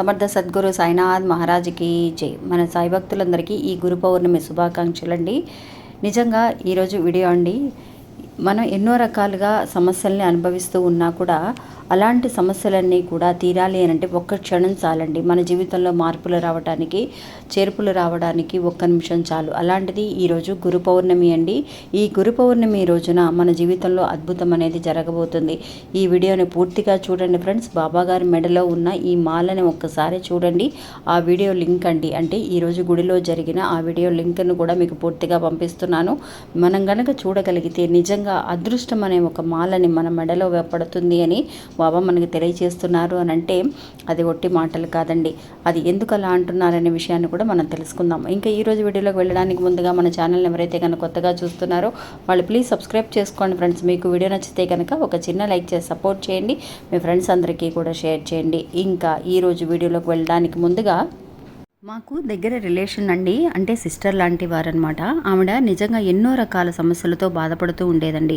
సమర్థ సద్గురు సాయినాథ్ మహారాజ్కి జై. మన సాయి భక్తులందరికీ ఈ గురు పౌర్ణమి శుభాకాంక్షలు అండి నిజంగా ఈరోజు వీడియో అండి. మనం ఎన్నో రకాలుగా సమస్యల్ని అనుభవిస్తూ ఉన్నా కూడా అలాంటి సమస్యలన్నీ కూడా తీరాలి అని అంటే ఒక్క క్షణం చాలండి. మన జీవితంలో మార్పులు రావడానికి చేర్పులు రావడానికి ఒక్క నిమిషం చాలు. అలాంటిది ఈరోజు గురు పౌర్ణమి అండి. ఈ గురు పౌర్ణమి రోజున మన జీవితంలో అద్భుతం అనేది జరగబోతుంది. ఈ వీడియోని పూర్తిగా చూడండి ఫ్రెండ్స్. బాబాగారి మెడలో ఉన్న ఈ మాలని ఒక్కసారి చూడండి. ఆ వీడియో లింక్ అండి. అంటే ఈరోజు గుడిలో జరిగిన ఆ వీడియో లింక్ను కూడా మీకు పూర్తిగా పంపిస్తున్నాను. మనం గనక చూడగలిగితే నిజంగా అదృష్టం అనే ఒక మాలని మన మెడలో పడుతుంది అని బాబా మనకి తెలియజేస్తున్నారు అని అంటే అది ఒట్టి మాటలు కాదండి. అది ఎందుకు అలా అంటున్నారనే విషయాన్ని కూడా మనం తెలుసుకుందాం. ఇంకా ఈ రోజు వీడియోలోకి వెళ్ళడానికి ముందుగా మన ఛానల్ ఎవరైతే కనుక కొత్తగా చూస్తున్నారో వాళ్ళు ప్లీజ్ సబ్స్క్రైబ్ చేసుకోండి ఫ్రెండ్స్. మీకు వీడియో నచ్చితే కనుక ఒక చిన్న లైక్ చేసి సపోర్ట్ చేయండి. మీ ఫ్రెండ్స్ అందరికీ కూడా షేర్ చేయండి. ఇంకా ఈరోజు వీడియోలోకి వెళ్ళడానికి ముందుగా మాకు దగ్గర రిలేషన్ అండి అంటే సిస్టర్ లాంటి వారనమాట ఆవిడ నిజంగా ఎన్నో రకాల సమస్యలతో బాధపడుతూ ఉండేదండి.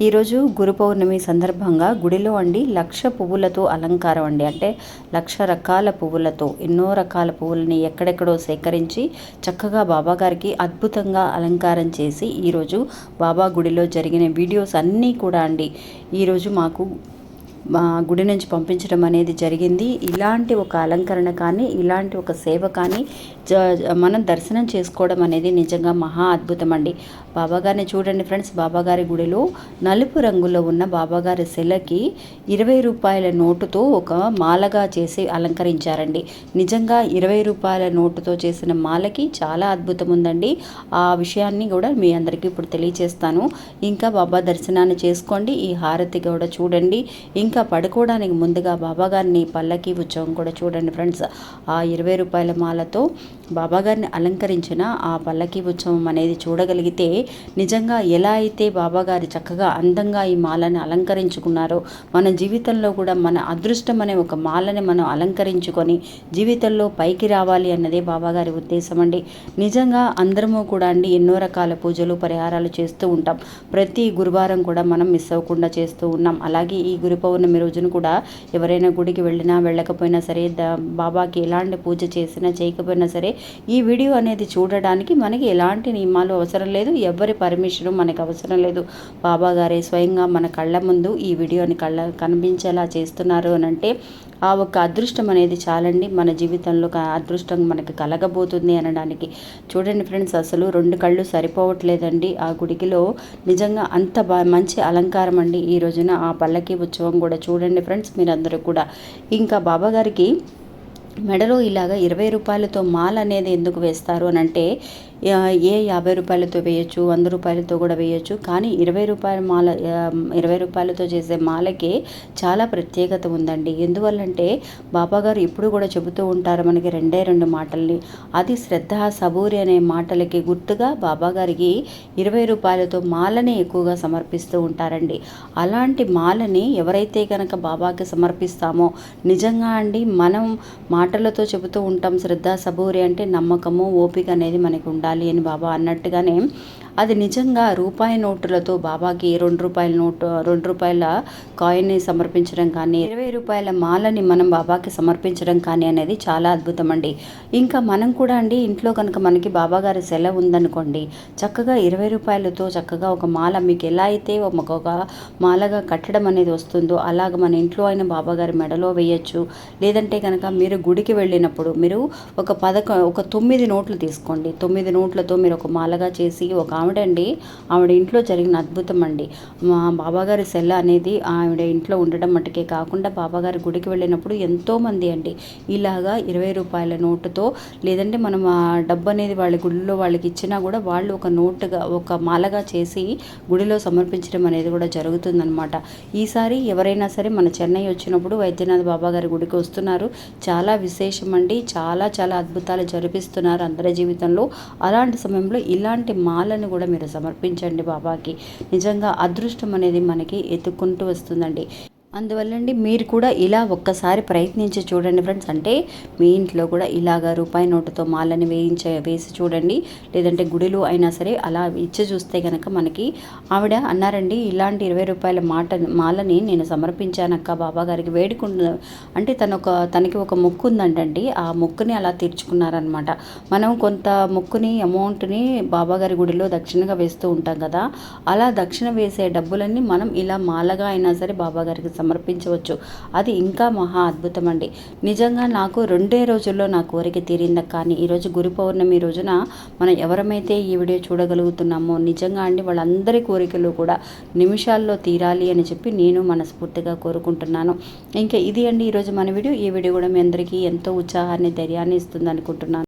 ఈరోజు గురు పౌర్ణమి సందర్భంగా గుడిలో అండి లక్ష పువ్వులతో అలంకారం అండి. అంటే లక్ష రకాల పువ్వులతో ఎన్నో రకాల పువ్వులని ఎక్కడెక్కడో సేకరించి చక్కగా బాబాగారికి అద్భుతంగా అలంకారం చేసి ఈరోజు బాబా గుడిలో జరిగిన వీడియోస్ అన్నీ కూడా అండి. ఈరోజు మాకు గుడి నుంచి పంపించడం అనేది జరిగింది. ఇలాంటి ఒక అలంకరణ కానీ ఇలాంటి ఒక సేవ కానీ మనం దర్శనం చేసుకోవడం అనేది నిజంగా మహా అద్భుతం అండి. బాబాగారిని చూడండి ఫ్రెండ్స్ బాబాగారి గుడిలో నలుపు రంగులో ఉన్న బాబాగారి శిలకి ఇరవై రూపాయల నోటుతో ఒక మాలగా చేసి అలంకరించారండి. నిజంగా ఇరవై రూపాయల నోటుతో చేసిన మాలకి చాలా అద్భుతం ఉందండి. ఆ విషయాన్ని కూడా మీ అందరికీ ఇప్పుడు తెలియచేస్తాను. ఇంకా బాబా దర్శనాన్ని చేసుకోండి. ఈ హారతి కూడా చూడండి. ఇంకా ఇంకా పడుకోవడానికి ముందుగా బాబాగారిని పల్లకి ఉత్సవం కూడా చూడండి ఫ్రెండ్స్. ఆ ఇరవై రూపాయల మాలతో బాబాగారిని అలంకరించిన ఆ పల్లకి ఉత్సవం అనేది చూడగలిగితే నిజంగా ఎలా అయితే బాబాగారి చక్కగా అందంగా ఈ మాలని అలంకరించుకున్నారో మన జీవితంలో కూడా మన అదృష్టం అనే ఒక మాలని మనం అలంకరించుకొని జీవితంలో పైకి రావాలి అన్నదే బాబాగారి ఉద్దేశం అండి. నిజంగా అందరము కూడా అండి ఎన్నో రకాల పూజలు పరిహారాలు చేస్తూ ఉంటాం. ప్రతి గురువారం కూడా మనం మిస్ అవ్వకుండా చేస్తూ ఉన్నాం. అలాగే ఈ గురు పౌర్ణమి రోజున కూడా ఎవరైనా గుడికి వెళ్ళినా వెళ్ళకపోయినా సరే బాబాకి ఎలాంటి పూజ చేసినా చేయకపోయినా సరే ఈ వీడియో అనేది చూడడానికి మనకి ఎలాంటి నియమాలు అవసరం లేదు. ఎవరి పర్మిషన్ మనకు అవసరం లేదు. బాబా గారే స్వయంగా మన కళ్ళ ముందు ఈ వీడియోని కళ్ళ కనిపించేలా చేస్తున్నారు అని అంటే ఆ ఒక్క అదృష్టం అనేది చాలండి. మన జీవితంలో అదృష్టం మనకి కలగబోతుంది అనడానికి. చూడండి ఫ్రెండ్స్ అసలు రెండు కళ్ళు సరిపోవట్లేదండి. ఆ గుడికిలో నిజంగా అంత బా మంచి అలంకారం అండి. ఈ రోజున ఆ పల్లకి ఉత్సవం కూడా చూడండి ఫ్రెండ్స్ మీరందరూ కూడా. ఇంకా బాబాగారికి మెడలో ఇలాగ ఇరవై రూపాయలతో మాల్ అనేది ఎందుకు వేస్తారు అని అంటే ఏ యాభై రూపాయలతో వేయచ్చు వంద రూపాయలతో కూడా వేయచ్చు. కానీ ఇరవై రూపాయల మాల ఇరవై రూపాయలతో చేసే మాలకే చాలా ప్రత్యేకత ఉందండి. ఎందువల్లంటే బాబాగారు ఇప్పుడు కూడా చెబుతూ ఉంటారు మనకి రెండే రెండు మాటల్ని. అది శ్రద్ధ సబూరి అనే మాటలకి గుర్తుగా బాబాగారికి ఇరవై రూపాయలతో మాలని ఎక్కువగా సమర్పిస్తూ ఉంటారండి. అలాంటి మాలని ఎవరైతే కనుక బాబాకి సమర్పిస్తామో నిజంగా అండి మనం మాటలతో చెబుతూ ఉంటాం శ్రద్ధ సబూరి అంటే నమ్మకము ఓపిక అనేది మనకు ఉండాలి అని బాబా అన్నట్టుగానే అది నిజంగా రూపాయి నోటులతో బాబాకి రెండు రూపాయల నోటు రెండు రూపాయల కాయిన్ని సమర్పించడం కానీ ఇరవై రూపాయల మాలని మనం బాబాకి సమర్పించడం కానీ అనేది చాలా అద్భుతం అండి ఇంకా మనం కూడా అండి ఇంట్లో కనుక మనకి బాబా గారి సెలవు ఉందనుకోండి చక్కగా ఇరవై రూపాయలతో చక్కగా ఒక మాల మీకు ఎలా అయితే ఒక మాలగా కట్టడం అనేది వస్తుందో అలాగ మన ఇంట్లో అయిన బాబాగారి మెడలో వేయచ్చు. లేదంటే కనుక మీరు గుడికి వెళ్ళినప్పుడు మీరు ఒక పదకొ ఒక తొమ్మిది నోట్లు తీసుకోండి. తొమ్మిది నోట్లతో మీరు ఒక మాలగా చేసి ఒక ఆవిడండి ఆవిడ ఇంట్లో జరిగిన అద్భుతం అండి మా బాబాగారి సెల్ల అనేది ఆవిడ ఇంట్లో ఉండడం మటుకే కాకుండా బాబాగారి గుడికి వెళ్ళినప్పుడు ఎంతోమంది అండి. ఇలాగా ఇరవై రూపాయల నోటుతో లేదంటే మనం ఆ డబ్బు అనేది వాళ్ళ గుడిలో వాళ్ళకి ఇచ్చినా కూడా వాళ్ళు ఒక నోటుగా ఒక మాలగా చేసి గుడిలో సమర్పించడం అనేది కూడా జరుగుతుందనమాట ఈసారి ఎవరైనా సరే మన చెన్నై వచ్చినప్పుడు వైద్యనాథ్ బాబా గారి గుడికి వస్తున్నారు. చాలా విశేషం అండి చాలా చాలా అద్భుతాలు జరిపిస్తున్నారు అందరి జీవితంలో. అలాంటి సమయంలో ఇలాంటి మాలను కూడా మీరు సమర్పించండి బాబాకి. నిజంగా అదృష్టం అనేది మనకి ఎత్తుకుంటూ వస్తుందండి. అందువల్లండి మీరు కూడా ఇలా ఒక్కసారి ప్రయత్నించి చూడండి ఫ్రెండ్స్. అంటే మీ ఇంట్లో కూడా ఇలాగ రూపాయి నోటుతో మాలని వేయించ వేసి చూడండి. లేదంటే గుడిలో అయినా సరే అలా ఇచ్చి చూస్తే కనుక మనకి ఆవిడ అన్నారండి ఇలాంటి ఇరవై రూపాయల మాట మాలని నేను సమర్పించానక్క బాబా గారికి వేడుకుంటు అంటే తన ఒక తనకి ఒక మొక్కు ఉందంటండి. ఆ మొక్కుని అలా తీర్చుకున్నారనమాట. మనం కొంత మొక్కుని అమౌంట్ని బాబాగారి గుడిలో దక్షిణగా వేస్తూ ఉంటాం కదా. అలా దక్షిణ వేసే డబ్బులన్నీ మనం ఇలా మాలగా అయినా సరే బాబాగారికి సమర్పించవచ్చు. అది ఇంకా మహా అద్భుతం అండి నిజంగా నాకు రెండే రోజుల్లో నా కోరిక తీరిందా కానీ ఈరోజు గురు పౌర్ణమి రోజున మనం ఎవరమైతే ఈ వీడియో చూడగలుగుతున్నామో నిజంగా అండి వాళ్ళందరి కోరికలు కూడా నిమిషాల్లో తీరాలి అని చెప్పి నేను మనస్ఫూర్తిగా కోరుకుంటున్నాను. ఇంకా ఇది అండి ఈరోజు మన వీడియో. ఈ వీడియో కూడా మీ అందరికీ ఎంతో ఉత్సాహాన్ని ధైర్యాన్ని ఇస్తుంది అనుకుంటున్నాను